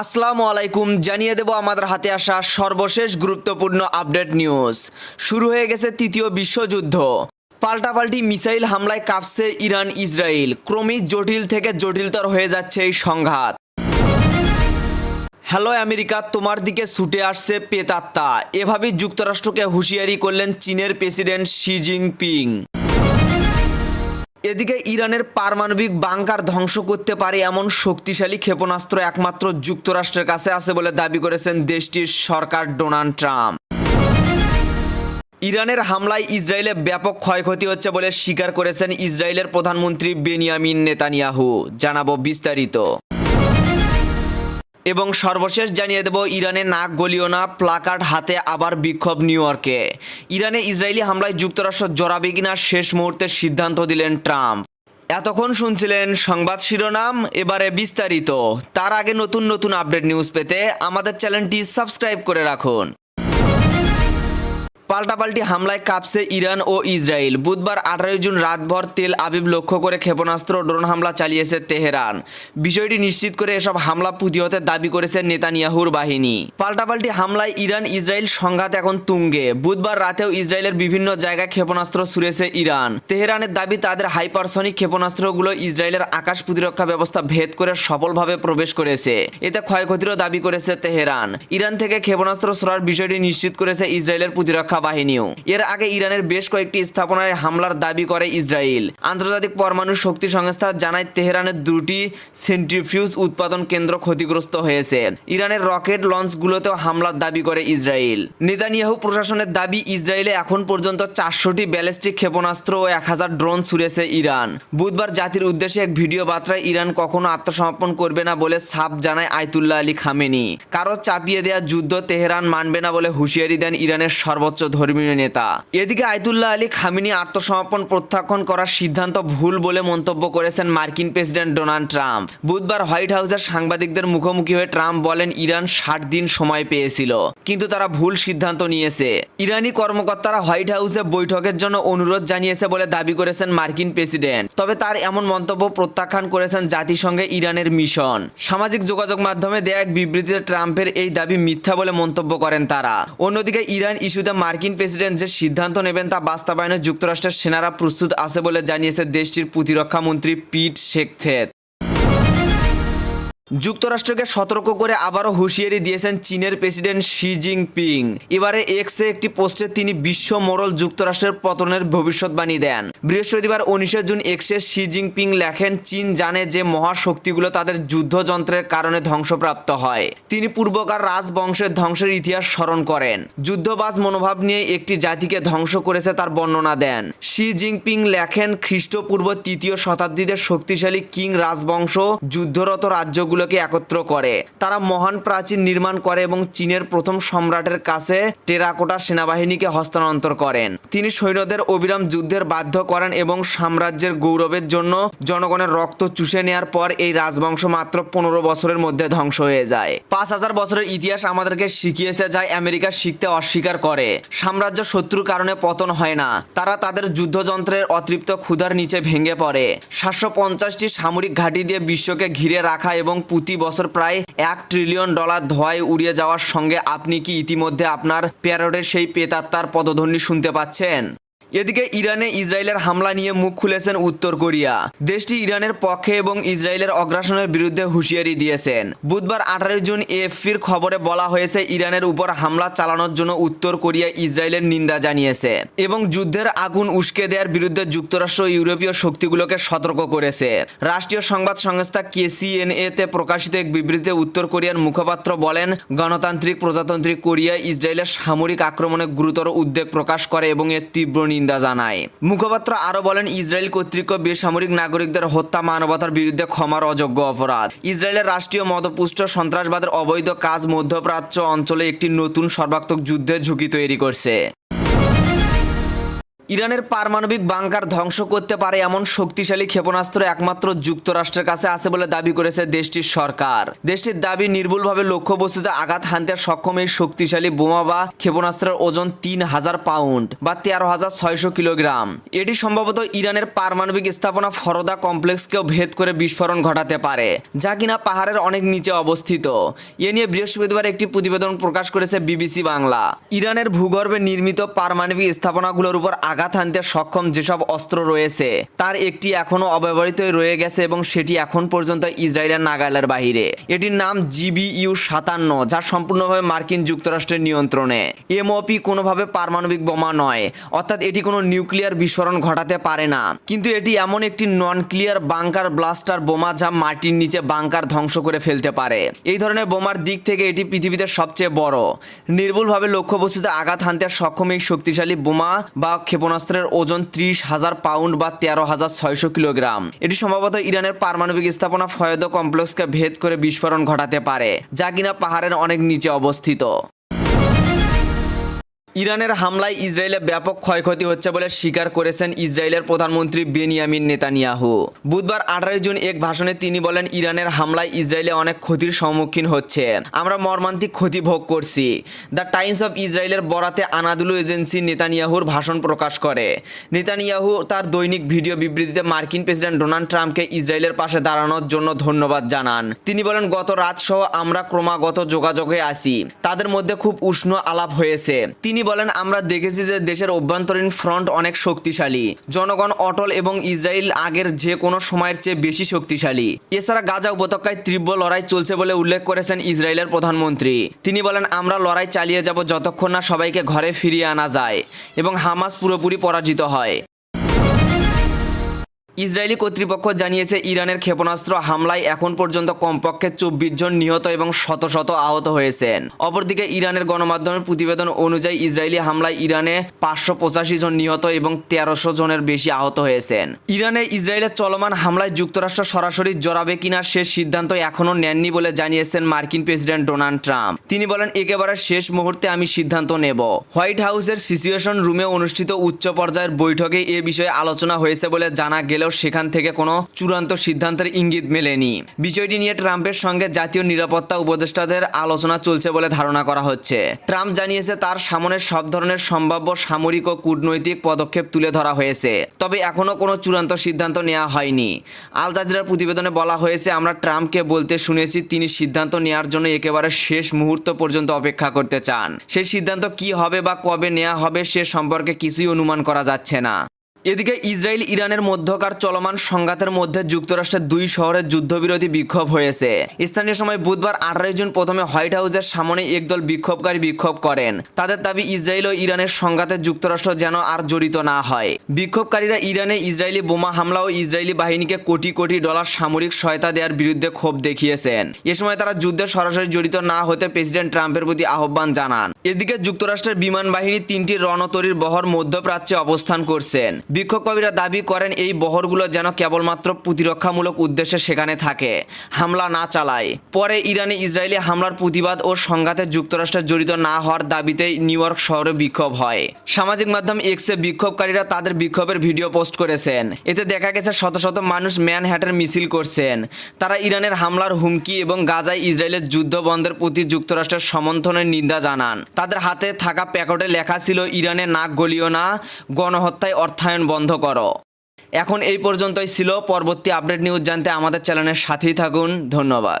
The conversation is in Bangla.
আসসালামু আলাইকুম, জানিয়ে দেব আমাদের হাতে আসা সর্বশেষ গুরুত্বপূর্ণ আপডেট নিউজ। শুরু হয়ে গেছে তৃতীয় বিশ্বযুদ্ধ। পাল্টাপাল্টি মিসাইল হামলায় কাঁপছে ইরান ইসরায়েল ক্রমেই জটিল থেকে জটিলতর হয়ে যাচ্ছে এই সংঘাত। হ্যালো আমেরিকা, তোমার দিকে ছুটে আসছে পেতাত্তা। এভাবেই যুক্তরাষ্ট্রকে হুঁশিয়ারি করলেন চীনের প্রেসিডেন্ট শি জিনপিং। এদিকে ইরানের পারমাণবিক বাংকার ধ্বংস করতে পারে, এমন শক্তিশালী ক্ষেপণাস্ত্র একমাত্র যুক্তরাষ্ট্রের কাছে আছে বলে দাবি করেছেন দেশটির সরকার ডোনাল্ড ট্রাম্প। ইরানের হামলায় ইসরায়েলে ব্যাপক ক্ষয়ক্ষতি হচ্ছে বলে স্বীকার করেছেন ইসরায়েলের প্রধানমন্ত্রী বেনিয়ামিন নেতানিয়াহু। জানাব বিস্তারিত। এবং সর্বশেষ জানিয়ে দেব, ইরানে নাক গলিও না, প্লাকার্ড হাতে আবার বিক্ষোভ নিউ ইয়র্কে। ইরানে ইসরায়েলি হামলায় যুক্তরাষ্ট্র জড়াবে কিনা শেষ মুহূর্তে সিদ্ধান্ত দিলেন ট্রাম্প। এতক্ষণ শুনছিলেন সংবাদ শিরোনাম, এবারে বিস্তারিত। তার আগে নতুন নতুন আপডেট নিউজ পেতে আমাদের চ্যানেলটি সাবস্ক্রাইব করে রাখুন। পাল্টাপাল্টি হামলায় কাঁপছে ইরান ও ইসরায়েল। বুধবার আঠারোই জুন রাতভর তেল আবিব লক্ষ্য করে ক্ষেপণাস্ত্র ড্রোন হামলা চালিয়েছে তেহরান। বিষয়টি নিশ্চিত করে এসব হামলা প্রতিহতে দাবি করেছে নেতানিয়াহুর বাহিনী। পাল্টাপাল্টি হামলায় ইরান ইসরায়েল সংঘাত এখন তুঙ্গে। বুধবার রাতেও ইসরায়েলের বিভিন্ন জায়গায় ক্ষেপণাস্ত্র ছুড়েছে ইরান। তেহরানের দাবি, তাদের হাইপারসনিক ক্ষেপণাস্ত্রগুলো ইসরায়েলের আকাশ প্রতিরক্ষা ব্যবস্থা ভেদ করে সফলভাবে প্রবেশ করেছে। এতে ক্ষয়ক্ষতিরও দাবি করেছে তেহরান। ইরান থেকে ক্ষেপণাস্ত্র ছোড়ার বিষয়টি নিশ্চিত করেছে ইসরায়েলের প্রতিরক্ষা বাহিনীও এর আগে ইরানের বেশ কয়েকটি স্থাপনায় হামলার দাবি করে ইসরায়েল। আন্তর্জাতিক পরমাণু শক্তি সংস্থা জানায় তেহরানের দুটি সেন্ট্রিফিউজ উৎপাদন কেন্দ্র ক্ষতিগ্রস্ত হয়েছে। ইরানের রকেট লঞ্চগুলোতেও হামলার দাবি করে ইসরায়েল। নেতানিয়াহু প্রশাসনের দাবি, ইসরায়েলে এখন পর্যন্ত চারশোটি ব্যালিস্টিক ক্ষেপণাস্ত্র ও এক হাজার ড্রোন ছুড়েছে ইরান। বুধবার জাতির উদ্দেশ্যে এক ভিডিও বার্তায় ইরান কখনো আত্মসমর্পণ করবে না বলে সাফ জানায় আয়তুল্লাহ আলী খামেনি। কারও চাপিয়ে দেওয়া যুদ্ধ তেহরান মানবে না বলে হুঁশিয়ারি দেন ইরানের সর্বোচ্চ ধর্মীয় নেতা। এদিকে আয়তুল্লাহ আলী খামিনি আত্মসমর্পণ প্রত্যাখ্যান করার সিদ্ধান্ত ভুল বলে মন্তব্য করেছেন মার্কিন প্রেসিডেন্ট ডোনাল্ড ট্রাম্প। বুধবার হোয়াইট হাউসের সাংবাদিকদের মুখোমুখি হয়ে ট্রাম্প বলেন, ইরান ষাট দিন সময় পেয়েছিল। কিন্তু তারা ভুল সিদ্ধান্ত নিয়েছে। ইরানি কর্মকর্তারা হোয়াইট হাউসে বৈঠকের জন্য অনুরোধ জানিয়েছে বলে দাবি করেছেন মার্কিন প্রেসিডেন্ট। তবে তার এমন মন্তব্য প্রত্যাখ্যান করেছেন জাতিসংঘে ইরানের মিশন। সামাজিক যোগাযোগ মাধ্যমে দেয়া এক বিবৃতিতে ট্রাম্পের এই দাবি মিথ্যা বলে মন্তব্য করেন তারা। অন্যদিকে ইরান ইস্যুতে মার্কিন প্রেসিডেন্ট যে সিদ্ধান্ত নেবেন তা বাস্তবায়নে যুক্তরাষ্ট্রের সেনারা প্রস্তুত আছে বলে জানিয়েছে দেশটির প্রতিরক্ষা মন্ত্রী পিট শেখথেত। যুক্তরাষ্ট্রকে সতর্ক করে আবারও হুঁশিয়ারি দিয়েছেন চীনের প্রেসিডেন্ট শি জিনপিং। এবারে এক্সে একটি পোস্টে তিনি বিশ্ব মোড়ল যুক্তরাষ্ট্রের পতনের ভবিষ্যৎবাণী দেন। বৃহস্পতিবার উনিশে জুন এক্সে শি জিনপিং লেখেন, চীন জানে যে মহাশক্তিগুলো তাদের যুদ্ধযন্ত্রের কারণে ধ্বংসপ্রাপ্ত হয়। তিনি পূর্বকার রাজবংশের ধ্বংসের ইতিহাস স্মরণ করেন। যুদ্ধবাজ মনোভাব নিয়ে একটি জাতিকে ধ্বংস করেছে তার বর্ণনা দেন। শি জিনপিং লেখেন, খ্রিস্টপূর্ব তৃতীয় শতাব্দীতে শক্তিশালী কিং রাজবংশ যুদ্ধরত রাজ্যগুলোকে একত্র করে। তারা মহান প্রাচীন নির্মাণ করে এবং চীনের প্রথম সম্রাটের কাছে টেরাকোটা সেনাবাহিনীকে হস্তান্তর করেন। তিনি সৈন্যদের অবিরাম যুদ্ধের বাধ্য করেন এবং সাম্রাজ্যের গৌরবের জন্য জনগণের রক্ত চুষে নেওয়ার পর এই রাজবংশ মাত্র পনেরো বছরের মধ্যে ধ্বংস হয়ে যায়। পাঁচ হাজার বছরের ইতিহাস আমাদেরকে শিখিয়েছে যা আমেরিকা শিখতে অস্বীকার করে। সাম্রাজ্য শত্রুর কারণে পতন হয় না। তারা তাদের যুদ্ধযন্ত্রের অতৃপ্ত ক্ষুধার নিচে ভেঙে পড়ে। সাতশো পঞ্চাশটি সামরিক ঘাঁটি দিয়ে বিশ্বকে ঘিরে রাখা এবং প্রতি বছর প্রায় এক ট্রিলিয়ন ডলার ধোয়ায় উড়িয়ে যাওয়ার সঙ্গে আপনি কি ইতিমধ্যে আপনার প্যারোডের সেই পেতাত্মার পদধ্বনি শুনতে পাচ্ছেন? এদিকে ইরানে ইসরায়েলের হামলা নিয়ে মুখ খুলেছেন উত্তর কোরিয়া। দেশটি ইরানের পক্ষে এবং ইসরায়েলের অগ্রাসনের বিরুদ্ধে হুঁশিয়ারি দিয়েছেন। বুধবার আঠারোই জুন এএফপির খবরে বলা হয়েছে, ইরানের উপর হামলা চালানোর জন্য উত্তর কোরিয়া ইসরায়েলের নিন্দা জানিয়েছে এবং যুদ্ধের আগুন উস্কে দেওয়ার বিরুদ্ধে যুক্তরাষ্ট্র ইউরোপীয় শক্তিগুলোকে সতর্ক করেছে। রাষ্ট্রীয় সংবাদ সংস্থা কেসিএনএ তে প্রকাশিত এক বিবৃতিতে উত্তর কোরিয়ার মুখপাত্র বলেন, গণতান্ত্রিক প্রজাতান্ত্রিক কোরিয়া ইসরায়েলের সামরিক আক্রমণে গুরুতর উদ্বেগ প্রকাশ করে এবং এর তীব্র নিন্দা জানায়। মুখপাত্র আরও বলেন, ইসরায়েল কর্তৃক বেসামরিক নাগরিকদের হত্যা মানবতার বিরুদ্ধে ক্ষমার অযোগ্য অপরাধ। ইসরায়েলের রাষ্ট্রীয় মতপুষ্ট সন্ত্রাসবাদের অবৈধ কাজ মধ্যপ্রাচ্য অঞ্চলে একটি নতুন সর্বাত্মক যুদ্ধের ঝুঁকি তৈরি করছে। ইরানের পারমাণবিক বাংকার ধ্বংস করতে পারে এমন শক্তিশালী ক্ষেপণাস্ত্র একমাত্র যুক্তরাষ্ট্রের কাছে আছে বলে দাবি করেছে দেশটির সরকার। দেশটির দাবি নির্ভুলভাবে লক্ষ্যবস্তুতে আঘাত হানতে সক্ষম এই শক্তিশালী বোমা বা ক্ষেপণাস্ত্রের ওজন তিন হাজার পাউন্ড বা তেরো হাজার ছয়শো কিলোগ্রাম। এটি সম্ভবত ইরানের পারমাণবিক স্থাপনা ফরদা কমপ্লেক্সকেও ভেদ করে বিস্ফোরণ ঘটাতে পারে, যা কিনা পাহাড়ের অনেক নিচে অবস্থিত। এ নিয়ে বৃহস্পতিবার একটি প্রতিবেদন প্রকাশ করেছে বিবিসি বাংলা। ইরানের ভূগর্ভে নির্মিত পারমাণবিক স্থাপনাগুলোর উপর আঘাত হানতে সক্ষম যেসব অস্ত্র রয়েছে, তার একটি এখনও অব্যবহৃতই রয়ে গেছে এবং সেটি এখন পর্যন্ত ইসরায়েলের নাগালের বাহিরে। এটির নাম জিবিইউ সাতান্ন, যা সম্পূর্ণভাবে মার্কিন যুক্তরাষ্ট্রের নিয়ন্ত্রণে। এমওপি কোনোভাবে পারমাণবিক বোমা নয়, অর্থাৎ এটি কোনো নিউক্লিয়ার বিস্ফোরণ ঘটাতে পারে না। কিন্তু এটি এমন একটি নন ক্লিয়ার বাংকার ব্লাস্টার বোমা যা মাটির নিচে বাংকার ধ্বংস করে ফেলতে পারে। এই ধরনের বোমার দিক থেকে এটি পৃথিবীতে সবচেয়ে বড়। নির্ভুলভাবে লক্ষ্যবস্তুতে আঘাত হানতে সক্ষম এই শক্তিশালী বোমা বা ক্ষেপণাস্ত্রের ওজন ত্রিশ হাজার পাউন্ড বা তেরো হাজার ছয়শো কিলোগ্রাম। এটি সম্ভবত ইরানের পারমাণবিক স্থাপনা ফয়দ কমপ্লেক্সকে ভেদ করে বিস্ফোরণ ঘটাতে পারে, যা কিনা পাহাড়ের অনেক নিচে অবস্থিত। ইরানের হামলায় ইসরায়েলে ব্যাপক ক্ষয়ক্ষতি হচ্ছে বলে স্বীকার করেছেন ইসরায়েলের প্রধানমন্ত্রী বেনিয়ামিন নেতানিয়াহু। বুধবার আঠারোই জুন এক ভাষণে তিনি বলেন, ইরানের হামলায় ইসরায়েলে অনেক ক্ষতির সম্মুখীন হচ্ছে। আমরা মর্মান্তিক ক্ষতি ভোগ করছি। দ্য টাইমস অফ ইসরায়েলের বরাতে আনাদুলু এজেন্সি নেতানিয়াহুর ভাষণ প্রকাশ করে। নেতানিয়াহু তার দৈনিক ভিডিও বিবৃতিতে মার্কিন প্রেসিডেন্ট ডোনাল্ড ট্রাম্পকে ইসরায়েলের পাশে দাঁড়ানোর জন্য ধন্যবাদ জানান। তিনি বলেন, গত রাত সহ আমরা ক্রমাগত যোগাযোগে আছি। তাদের মধ্যে খুব উষ্ণ আলাপ হয়েছে। তিনি বলেন, আমরা দেখেছি যে দেশের অভ্যন্তরীণ ফ্রন্ট অনেক শক্তিশালী। জনগণ, অটল এবং ইসরায়েল আগের যে কোনো সময়ের চেয়ে বেশি শক্তিশালী। এছাড়া গাজা উপত্যকায় তীব্র লড়াই চলছে বলে উল্লেখ করেছেন ইসরায়েলের প্রধানমন্ত্রী। তিনি বলেন, আমরা লড়াই চালিয়ে যাব যতক্ষণ না সবাইকে ঘরে ফিরিয়ে আনা যায় এবং হামাস পুরোপুরি পরাজিত হয়। ইসরায়েলি কর্তৃপক্ষ জানিয়েছে, ইরানের ক্ষেপণাস্ত্র হামলায় এখন পর্যন্ত কমপক্ষে চব্বিশ জন নিহত এবং শত শত আহত হয়েছেন। অপরদিকে, ইরানের গণমাধ্যমের প্রতিবেদন অনুযায়ী ইসরায়েলি হামলায় ইরানে পাঁচশো পঁচাশি জন নিহত এবং তেরোশো জনের বেশি আহত হয়েছেন। ইরানে ইসরায়েলের চলমান হামলায় যুক্তরাষ্ট্র সরাসরি জড়াবে কিনা সে সিদ্ধান্ত এখনও নেননি বলে জানিয়েছেন মার্কিন প্রেসিডেন্ট ডোনাল্ড ট্রাম্প। তিনি বলেন, একেবারে শেষ মুহূর্তে আমি সিদ্ধান্ত নেব। হোয়াইট হাউসের সিচুয়েশন রুমে অনুষ্ঠিত উচ্চ পর্যায়ের বৈঠকে এ বিষয়ে আলোচনা হয়েছে বলে জানা গেলেও সেখান থেকে কোনো চূড়ান্ত সিদ্ধান্তের ইঙ্গিত মেলেনি। বিষয়টি নিয়ে ট্রাম্পের সঙ্গে জাতীয় নিরাপত্তা উপদেষ্টাদের আলোচনা চলছে বলে ধারণা করা হচ্ছে। ট্রাম্প জানিয়েছে, তার সামনে সব ধরনের সম্ভাব্য সামরিক ও কূটনৈতিক পদক্ষেপ তুলে ধরা হয়েছে। তবে এখনও কোনো চূড়ান্ত সিদ্ধান্ত নেওয়া হয়নি। আল জাজিরার প্রতিবেদনে বলা হয়েছে, আমরা ট্রাম্পকে বলতে শুনেছি, তিনি সিদ্ধান্ত নেওয়ার জন্য একেবারে শেষ মুহূর্ত পর্যন্ত অপেক্ষা করতে চান। সেই সিদ্ধান্ত কি হবে বা কবে নেওয়া হবে সে সম্পর্কে কিছুই অনুমান করা যাচ্ছে না। এদিকে ইসরায়েল ইরানের মধ্যকার চলমান সংঘাতের মধ্যে যুক্তরাষ্ট্রের দুই শহরের যুদ্ধবিরোধী বিক্ষোভ হয়েছে। স্থানীয় সময় বুধবার আঠারোই জুন প্রথমে হোয়াইট হাউসের সামনে একদল বিক্ষোভকারী বিক্ষোভ করেন। তাদের দাবি, ইসরায়েল ও ইরানের সংঘাতে যুক্তরাষ্ট্র যেন আর জড়িত না হয়। বিক্ষোভকারীরা ইরানে ইসরায়েলি বোমা হামলা ও ইসরায়েলি বাহিনীকে কোটি কোটি ডলার সামরিক সহায়তা দেওয়ার বিরুদ্ধে ক্ষোভ দেখিয়েছেন। এ সময় তারা যুদ্ধে সরাসরি জড়িত না হতে প্রেসিডেন্ট ট্রাম্পের প্রতি আহ্বান জানান। এদিকে যুক্তরাষ্ট্রের বিমান বাহিনী তিনটি রণতরীর বহর মধ্যপ্রাচ্যে অবস্থান করছেন। বিক্ষোভকারীরা দাবি করেন এই বহরগুলো যেন কেবলমাত্র প্রতিরক্ষামূলক উদ্দেশ্যে সেখানে থাকে, হামলা না চালায়। পরে ইরানে ইসরায়েলি হামলার প্রতিবাদ ও সংঘাতে যুক্তরাষ্ট্রের জড়িত না হওয়ার দাবিতে নিউ ইয়র্ক শহরে বিক্ষোভ হয়। সামাজিক মাধ্যম এক্সে বিক্ষোভকারীরা তাদের বিক্ষোভের ভিডিও পোস্ট করেছেন। এতে দেখা গেছে শত শত মানুষ ম্যানহ্যাটের মিছিল করছেন। তারা ইরানের হামলার হুমকি এবং গাজায় ইসরায়েলের যুদ্ধ বন্ধের প্রতি যুক্তরাষ্ট্রের সমর্থনের নিন্দা জানান। তাদের হাতে থাকা প্যাকেটে লেখা ছিল, ইরানে নাক গলিও না, গণহত্যায় অর্থায়ন বন্ধ করো। এখন এই পর্যন্তই ছিল। পরবর্তী আপডেট নিউজ জানতে আমাদের চ্যানেলের সাথেই থাকুন। ধন্যবাদ।